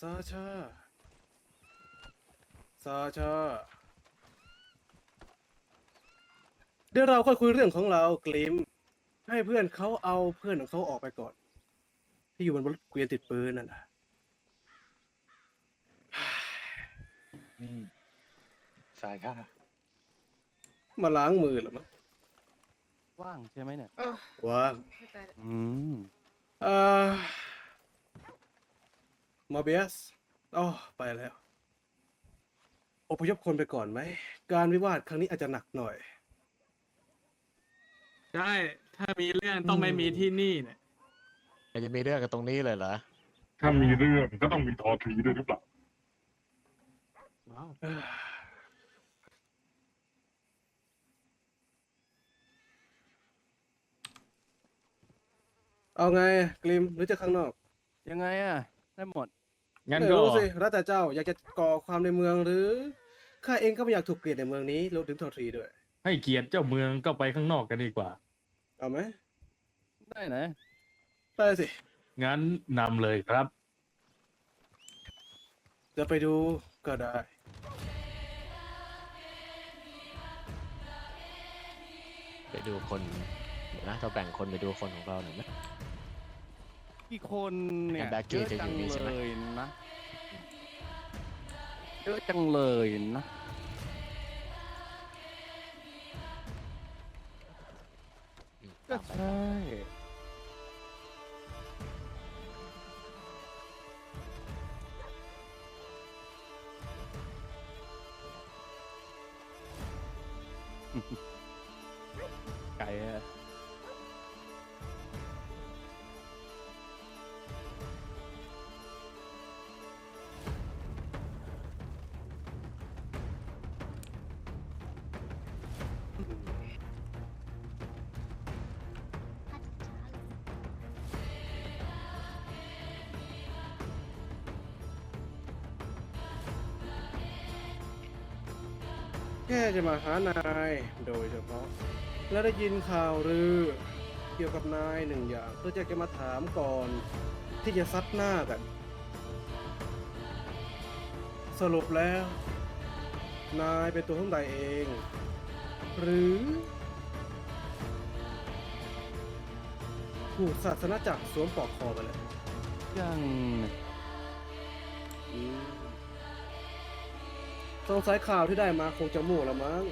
ซาชา ซาชา เดี๋ยวเราค่อยคุยเรื่องของเรากลิม ให้เพื่อนเขาเอาเพื่อนของเขาออกไปก่อน ที่อยู่บนรถเกวียนติดปืนนั่นนะนี่สายค่ะมาล้างมือเหรือมั้งว่างใช่ไหมเนี่ย เออว่าง ไม่ตายละ อืม เอ่อ มาเบียสอ๋อไปแล้ว อพยพคนไปก่อนไหม การวิวาทครั้งนี้อาจจะหนักหน่อยใช่ถ้ามีเรื่องต้องไม่มีที่นี่เนี่ยมันจะมีเรื่องกันตรงนี้เลยเหรอ ถ้ามีเรื่องก็ต้องมีทอทรีด้วยหรือเปล่า ว้าว เอาไงกลิมหรือจะข้างนอก ยังไงอะ ได้หมด งั้นไม่ก็ รู้สิแล้วแต่เจ้าอยากจะก่อความในเมืองหรือข้าเองก็ไม่อยากถูกเกลียดในเมืองนี้รวมถึงทอทรีด้วย ให้เกียรติเจ้าเมืองก็ไปข้างนอกกันดีกว่า เอาไหมได้นะ ไปสิงั้นนำเลยครับ จะไปดูก็ได้ ไปดูคนเดี๋ยวนะเราแบ่งคนไปดูคนของเราหน่อยไหม กี่คนเนี่ยแบ็คกี้เยอะจะอยู่จังนี่ใช่ไหม เลยนะเยอะจังเลยนะอืมก็ตามไปใช่ แค่จะมาหานายโดยเฉพาะ และได้ยินข่าวรือเกี่ยวกับนายหนึ่งอย่างเพื่อจะมาถามก่อนที่จะซัดหน้ากัน สรุปแล้ว นายเป็นตัวของใดเอง หรือถูกศาสนาจักรสวมปลอกคอไปเลยยัง อืม สงสัยข่าวที่ได้มาคงจะมั่วละมั้ง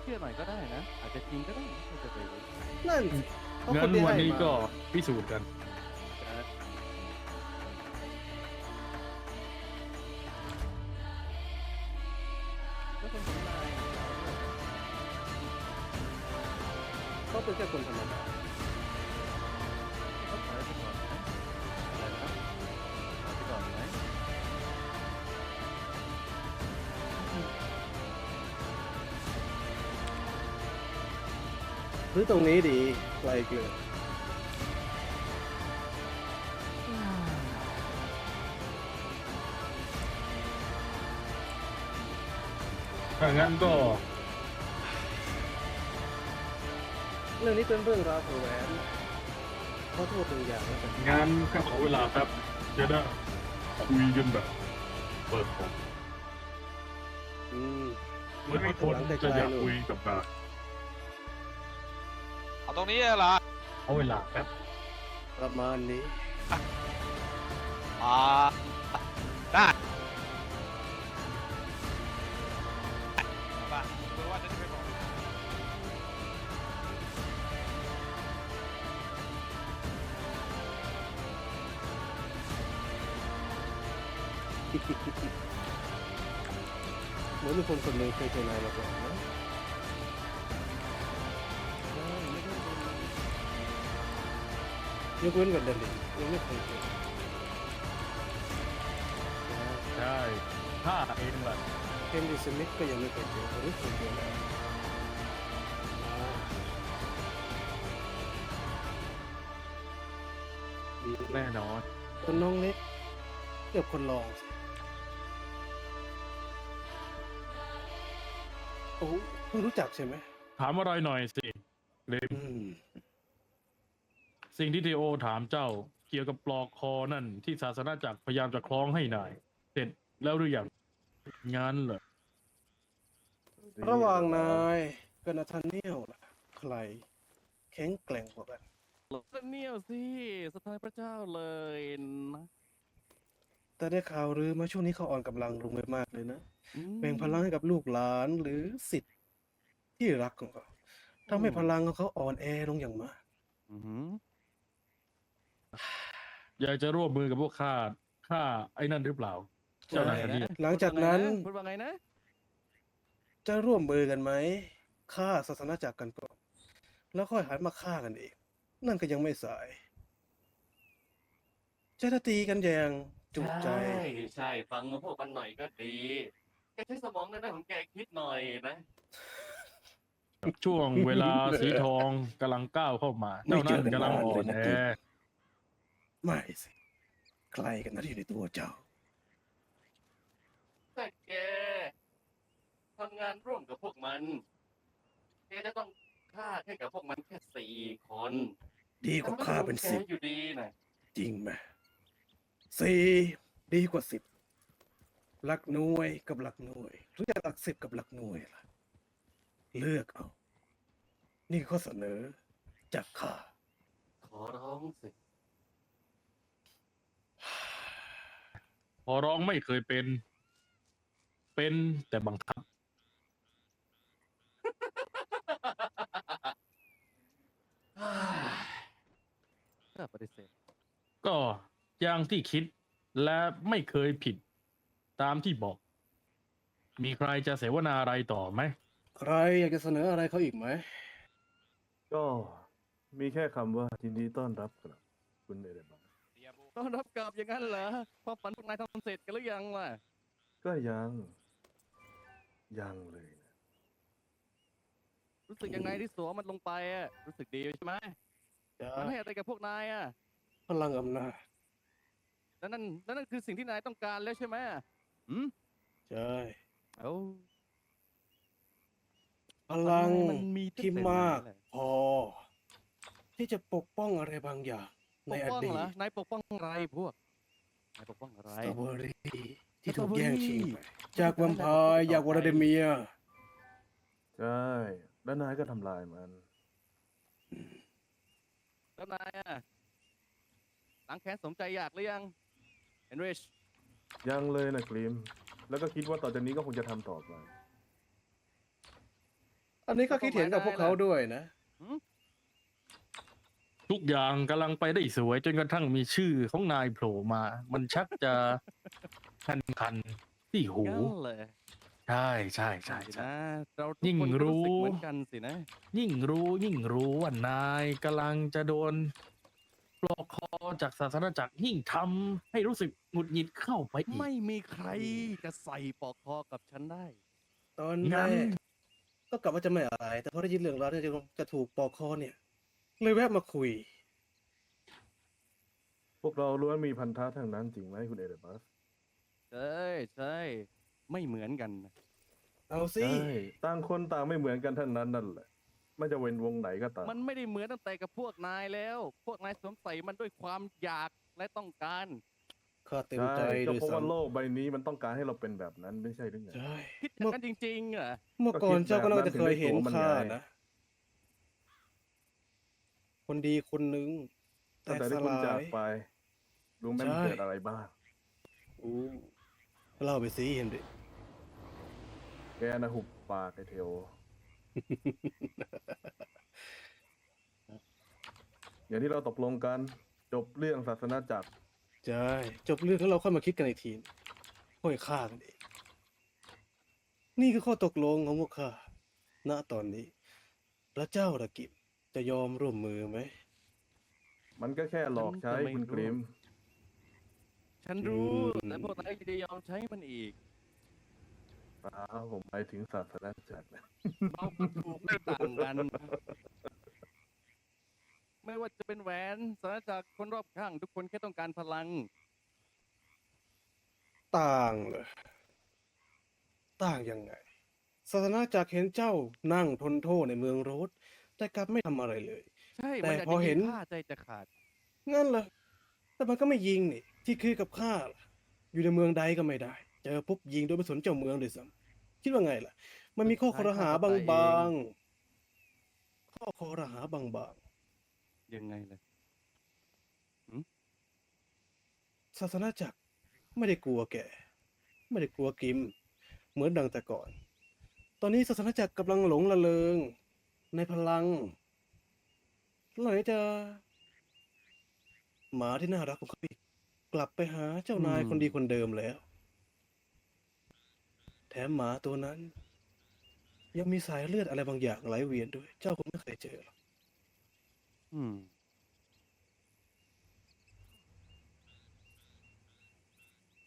เชื่อหน่อยก็ได้นะ อาจจะจริงก็ได้ไม่จะไปรู้นั่นสิเพราะคงั้นที่วันให้นี้มา ก็พิสูจน์กัน แล้วคนของนาย เขาเป็นแค่คนธรรมดาเขา หรือตรงนี้ดีไกลเกินถ้างั้นก็เรื่องนี้เป็นเรื่องราวของแหวนขอโทษหนึ่งอย่างแล้วกันงานก็ขอเวลาแป๊บจะได้คุยกันแบบเปิดอกอืมเหมือนมีคนจะอยากคุยกับนายเอา ตรงนี้เหรอเอาเวลาแป๊บประมาณนี้ อ่าได้ป่ะดูว่าจะไปบอกเหมือนมีคนคนหนึ่งเคยเจอนายมาก่อนนะ ยกเว้นกับเดลิยังไม่เคยเจอใช่ถ้าเองแบบเคนดิสมิธก็ยังไม่เคยเจอหรือเคยเจอแล้วอ่าดีแน่นอนคนน้องเล็กเกือบคนรองสิโอ้โหเพิ่งรู้จักใช่ไหมถามอะไรหน่อยสิเลม อืม สิ่งที่ทีโอถามเจ้าเกี่ยวกับปลอกคอนั่น ที่ศาสนาจักรพยายามจะคล้องให้นาย เสร็จแล้วหรือยังงานเหรอระหว่างนายกับนาธานเนียลล่ะใครแข็งแกร่งกว่ากันแล้วเนี่ยสิสไตล์พระเจ้าเลยนะแต่ได้ข่าวหรือมาช่วงนี้เขาอ่อนกำลังลงไปมากเลยนะอืมแบ่งพลังให้กับลูกหลานหรือสิทธิ์ที่รักของเขาทำให้พลังของเขาอ่อนแอลงอย่างมาก อือหืออยากจะร่วมมือกับพวกข้าข้าไอ้นั่นหรือเปล่า เจ้านายคนนี้หลังจากนั้น พูดว่าไงนะ จะร่วมมือกันไหมฆ่าศาสนาจักรกันก่อน แล้วค่อยหันมาฆ่ากันเองนั่นก็ยังไม่สาย จะได้ตีกันอย่างจุใจใช่ใช่ฟังพวกมันหน่อยก็ดีแกใช้สมองในด้านของแกคิดหน่อยนะช่วงเวลาสีทองกำลังก้าวเข้ามาไม่เจ้าเจนั่อนกันกำลังนานอ่อเลยนนะแอกิ๊ก ไม่สิใครกันนะที่อยู่ในตัวเจ้า แต่แกทำงานร่วมกับพวกมันแกจะต้องฆ่าแค่กับพวกมันแค่สี่คนดีกว่าฆ่าเป็นสิบแกอยู่ดีนะจริงไหมสี่ดีกว่าสิบหลักหน่วยกับหลักหน่วย หรือจะหลักสิบกับหลักหน่วยล่ะ เลือกเอา นี่ข้อเสนอจากข้าขอร้องสิ พอร้องไม่เคยเป็น เป็นแต่บังคับ ก็ปฏิเสธก็อย่างที่คิดและไม่เคยผิด ตามที่บอก มีใครจะเสวนาอะไรต่อไหม ใครอยากจะเสนออะไรเขาอีกไหม ก็มีแค่คำว่ายินดีต้อนรับครับ คุณเอเดนบัส ต้อนรับกลับอย่างนั้นเหรอความฝันพวกนายทำเสร็จกันหรือยังล่ะก็ยัง ยังเลยนะรู้สึกยังไงที่สวมมันลงไปอะรู้สึกดีใช่ไหมจะมันให้อะไรกับพวกนายอะพลังอำนาจแล้วนั่นแล้วนั่นคือสิ่งที่นายต้องการแล้วใช่ไหมอืมใช่เอาพลังมันมีตั้งที่แต่มากไหนแหละพอที่จะปกป้องอะไรบางอย่างใน ปกอป้องดีเหรอตนายปกป้องอะไรพวก นายปกป้องอะไร สตรอเบอรี่ที่สตรถูอกเบอรี่แย่งชิงไปจากแวมไพร์อยากวลาดิเมียร์ใช่ แล้วนายก็ทำลายมัน แล้วนายอะล้างแค้นสมใจอยากหรือยังเฮนริชยังเลยนะกริมแล้วก็คิดว่าต่อจากนี้ก็คงจะทำต่อไป อันนี้ก็คิดเห็นกับพวกเขาด้วยนะ ทุกอย่างกำลังไปได้สวยจนกระทั่งมีชื่อของนายโผล่มา มันชักจะคันคันๆที่หู งั้นเลยใช่ใช่ใช่สิใช่ นะเราทุกยิ่งคนก็รู้ สึกรู้เหมือนกันสินะ ยิ่งรู้ยิ่งรู้ว่านายกำลังจะโดนปลอกคอจากศาสนาจักรยิ่งทำให้รู้สึกหงุดหงิดเข้าไปอีก ไม่มีใครจะใส่ปลอกคอกับฉันได้ ตอนงั้แรนกก็กลับว่าจะไม่อะไร แต่พอได้ยินเรื่องราวที่จะจะถูกปอกคอเนี่ย เลยแวะมาคุย พวกเราล้วนมีพันธะทั้งนั้นจริงไหมคุณเอเดนบัสใช่ใช่ไม่เหมือนกันนะเอาสิ ใช่ต่างคนต่างไม่เหมือนกันทั้งนั้นนั่นแหละ ไม่จะเว้นวงไหนก็ตามมันไม่ได้เหมือนตั้งแต่กับพวกนายแล้ว พวกนายสวมใส่มันด้วยความอยากและต้องการ ข้าเต็มใช่ใจก็ด้วยเพราะว่าโลซ้ำกใบนี้มันต้องการให้เราเป็นแบบนั้นไม่ใช่หรือไงใช่ คิดอย่างนั้นจริงๆเหรอเมื่อก่อนเจ้าก็น่าจะเคยเห็นก็คิดแบบนั้นข้าถึงได้ตัวมันไงนะ คนดีคนหนึ่งตั้แต่งแต่สที่คุณลาจากย ไปรู้ไหมมันใช่ เกิดอะไรบ้าง อู้เล่าไปสิเห็นดิแกนะหุบปากไอเทล อย่างที่เราตกลงกัน จบเรื่องศาสนาจักรใช่จบเรื่องแล้วเราค่อยมาคิดกันอีกทีค่อยฆ่ากันเองนี่คือข้อตกลงของพวกข้าณตอนนี้ พระเจ้าระกิบ จะยอมร่วมมือไหม มันก็แค่หลอกใช้ฉันก็ไม่คุณรู้ กริม ฉันรู้อืม แต่พวกนายจะยอมใช้มันอีกเปล่าผมไปถึงศาสนาจักรนะเราก็ถูกไม่ต่างกัน ไม่ว่าจะเป็นแหวนสารจากคนรอบข้าง ทุกคนแค่ต้องการพลัง ต่างเลยต่างยังไงศาสนาจากรเห็นเจ้านั่งทนโทษในเมืองโรส แต่กลับไม่ทำอะไรเลย ใช่แต่มันอยากพอจะเห็ยินงฆ่าใจจะขาด งั้นเหรอแต่มันก็ไม่ยิงนี่ ที่คือกับข้าล่ะอยู่ในเมืองใดก็ไม่ได้ เจอปุ๊บยิงโดยไม่สนเจ้าเมืองเลยซ้ำคิดว่าไงล่ะ มันมีข้อคอรหาบางๆ ข้อคอรหาบางยังไงเลยๆศาสนาจักรไม่ได้กลัวแก่ไม่ได้กลัวกิม เหมือนดังแต่ก่อน ตอนนี้ศาสนาจักรกำลังหลงละเลง ในพลังแล้วไหนจะหมาที่น่ารักของเขาอีกกลับไปหาเจ้านายอืมคนดีคนเดิมแล้ว แถมหมาตัวนั้น ยังมีสายเลือดอะไรบางอย่างไหลเวียนด้วย เจ้าคงไม่เคยเจอหรอกอืม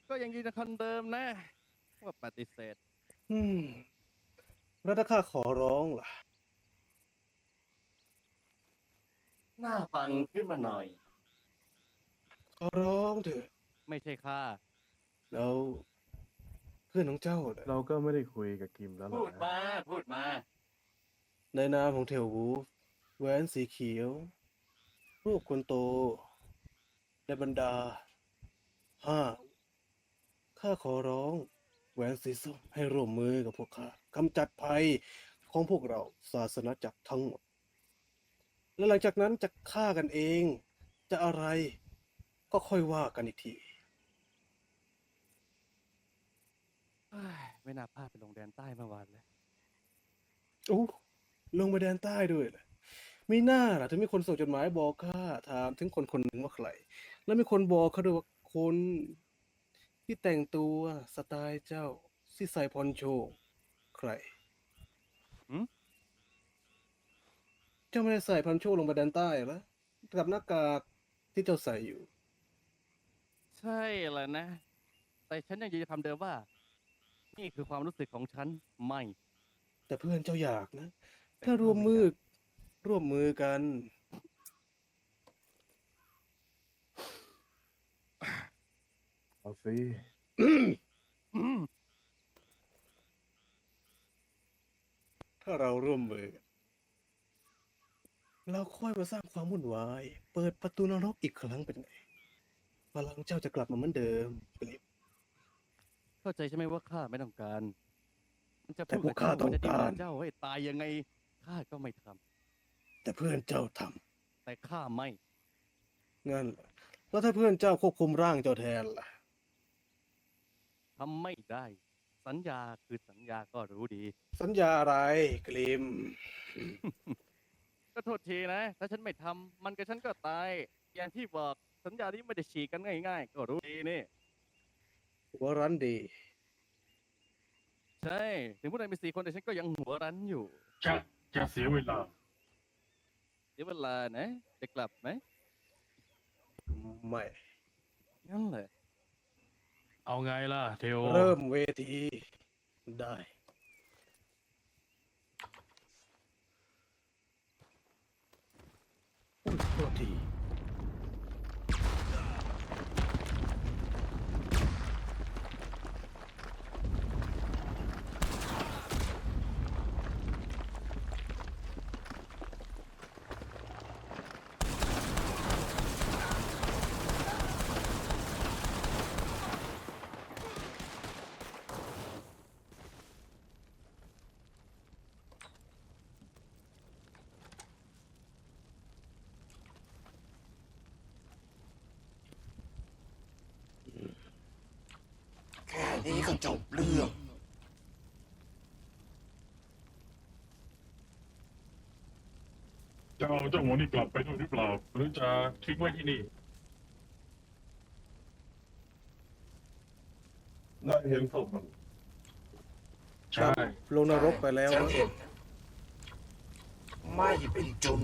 ก็ยังยืนยันคำเดิมนะว่าปฏิเสธ อืม แล้วถ้าข้าขอร้องล่ะ น่าฟังขึ้นมาหน่อย ขอร้องเถอะไม่ใช่ข้าแล้วเพื่อนของเจ้าน่ะเราก็ไม่ได้คุยกับกิมแล้วล่ะพูดนะ มาพูดมาในนามของเทลวูฟแหวนสีเขียว รูปคนโตและบรรดาห้าข้าขอร้องแหวนสีส้มให้ร่วมมือกับพวกข้ากำจัดภัยของพวกเราศาสนาจักรทั้งหมด และหลังจากนั้นจะฆ่ากันเอง จะอะไรก็ค่อยว่ากันอีกที เอ้ยไม่น่าพลาดไปลงแดนใต้เมื่อวานเลยโอ้ลงไปแดนใต้ด้วยเหรอมีหน้าล่ะถึงมีคนส่งจดหมายบอกข้าถามถึงคนคนหนึ่งว่าใคร แล้วมีคนบอกเขาด้วยว่าคนที่แต่งตัวสไตล์เจ้าที่ใส่พอนโช ใคร หืม เจ้าไม่ได้ใส่พอนโชลงไปแดนใต้เหรอกับหน้ากากที่เจ้าใส่อยู่ ใช่แหละนะ แต่ฉันยังยืนยันคำเดิมว่า นี่คือความรู้สึกของฉันไม่ แต่เพื่อนเจ้าอยากนะ ถ้าร่วมมือร่วมมือกัน เอาสิอืมถ้าเราร่วมมือกัน เราค่อยมาสร้างความวุ่นวาย เปิดประตูนรกอีกครั้งเป็นไงพลังเจ้าจะกลับมาเหมือนเดิมกลิบเข้าใจใช่ไหมว่าข้าไม่ต้องการ มันจะแต่พูดพวกข้าบเจ้ต้องมันจะดิ้นการรนเจ้าให้ตายยังไงข้าก็ไม่ทำแต่เพื่อนเจ้าทแต่ข้าไม่ำงั้นเหรอแล้วถ้าเพื่อนเจ้าควบคุมร่างเจ้าแทนล่ะทำไม่ได้ สัญญาคือสัญญาก็รู้ดี สัญญาอะไรกลิม ก็โทษทีนะ ถ้าฉันไม่ทำมันกับฉันก็ตาย อย่างที่บอกสัญญาที่ไม่ได้ฉีกกันง่ายๆ ก็รู้ดีนี่ หัวรั้นดี ใช่ ถึงผู้ใดมีสี่คนแต่ฉันก็ยังหัวรั้นอยู่ จะจะเสียเวลาเดี๋ยวเวลานะจะกลับไหมไม่ งั้นเลย เอาไงล่ะเทโอ เริ่มเวทีได้ อุ้ นี้ก็จบเรื่อง จะเอาเจ้าหมูนี่กลับไปด้วยหรือเปล่า หรือจะทิ้งไว้ที่นี่ ได้เห็นศพมันใช่ ลงนรกไปแล้ว ฉันนะเห็นไม่เป็นจุน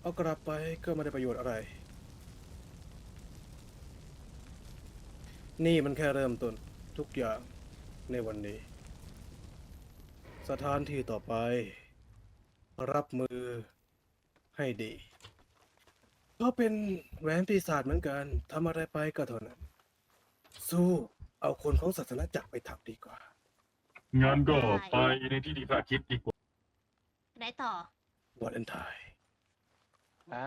เอากลับไปก็ไม่ได้ประโยชน์อะไร นี่มันแค่เริ่มต้นทุกอย่างในวันนี้ สถานที่ต่อไป รับมือให้ดี ก็เป็นแหวนปีศาจเหมือนกันทำอะไรไปก็เท่านั้น สู้เอาคนของศาสนาจักรไปทำดีกว่า งั้นก็ไปในที่ที่พระคิดดีกว่าไหนต่อ วันอันทาย อ่า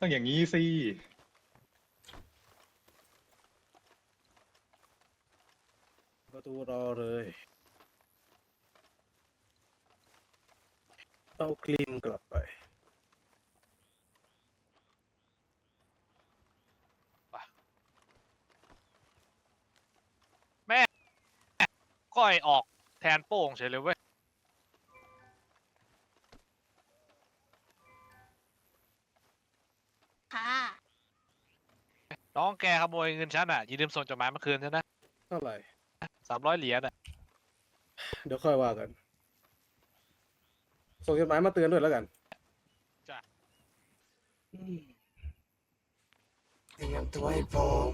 ต้องอย่างนี้สิ ประตูรอเลย เอาคลีนกลับไปแม่ก้อยออกแทนโป้งเฉยเลยเว้ย ค่ะน้องแกขโมยเงินฉันอะยืมส่งจดหมายมาคืนฉันนะ เท่าไหร่ สามร้อยเหรียญอะเดี๋ยวค่อยว่ากัน ส่งจดหมายมาเตือนด้วยแล้วกันจ้ะเตรียมตัวให้พร้อม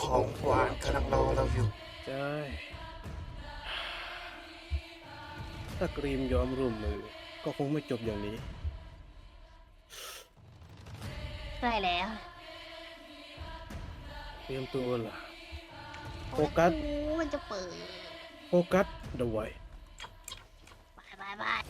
ของหวานกำลังรอเราอยู่ ใช่ถ้ากรีมยอมร่วมมือ ก็คงไม่จบอย่างนี้ ใกลแล้ว เตรียมตัวล่ะ โฟกัส มันจะเปิดโฟกัสด้วยบายบายบาย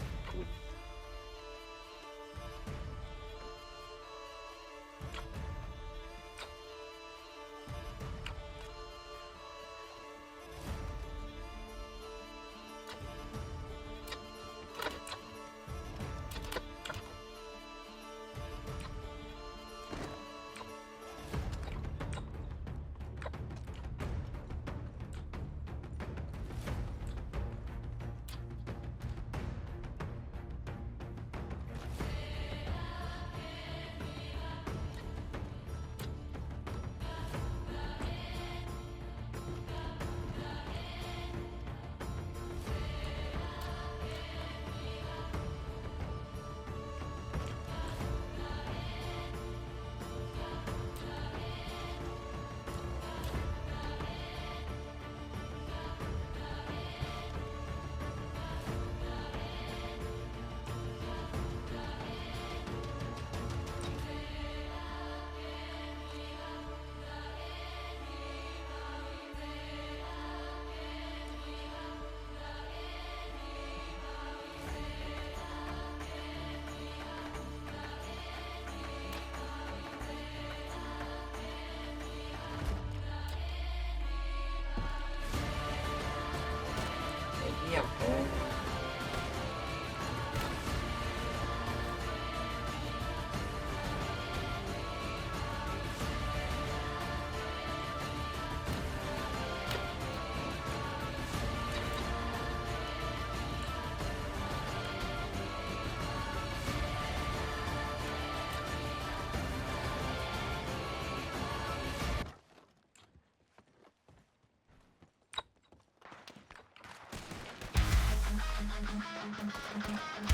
Yeah.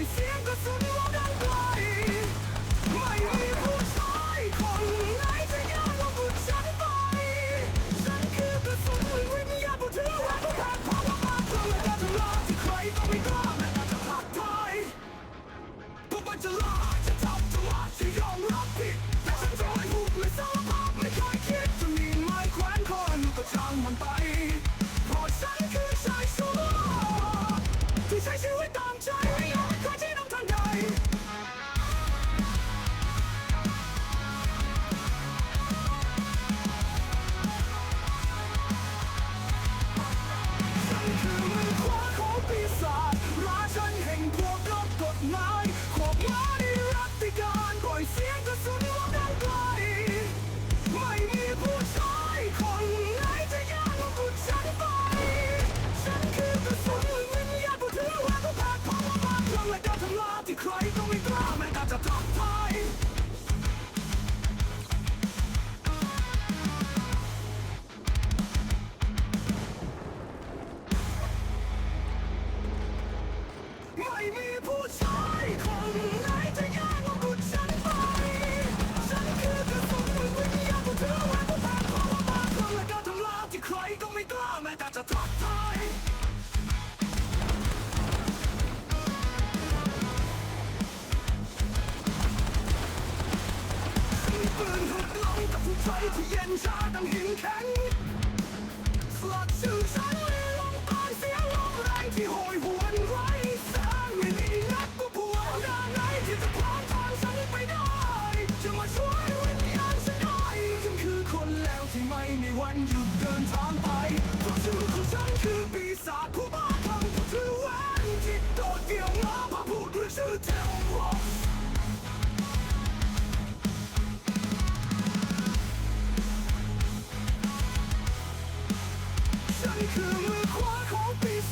い。進化 เสียงกระสุนวงดังไกลไม่มีผู้ชายคนไหนจะยอมเอาคุณฉันไป ฉันคือกระสุนวิญญาณผู้ถือว่าก็แพพราะว่าบังและการทำลายที่ใครก็ไม่กล้าแม้แต่จะทักทาย ที่เย็นชาดังหินแข็งสลัดชื่อฉัน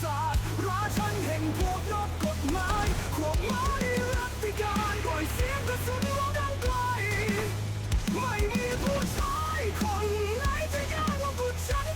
ร์ราชันแห่งพวกนกกฎหมายควงม้านรัติการปล่ยสียงกระสุนว่างไกไม่มีผู้ชายคนไหนจะยากกว่าผู้ชาย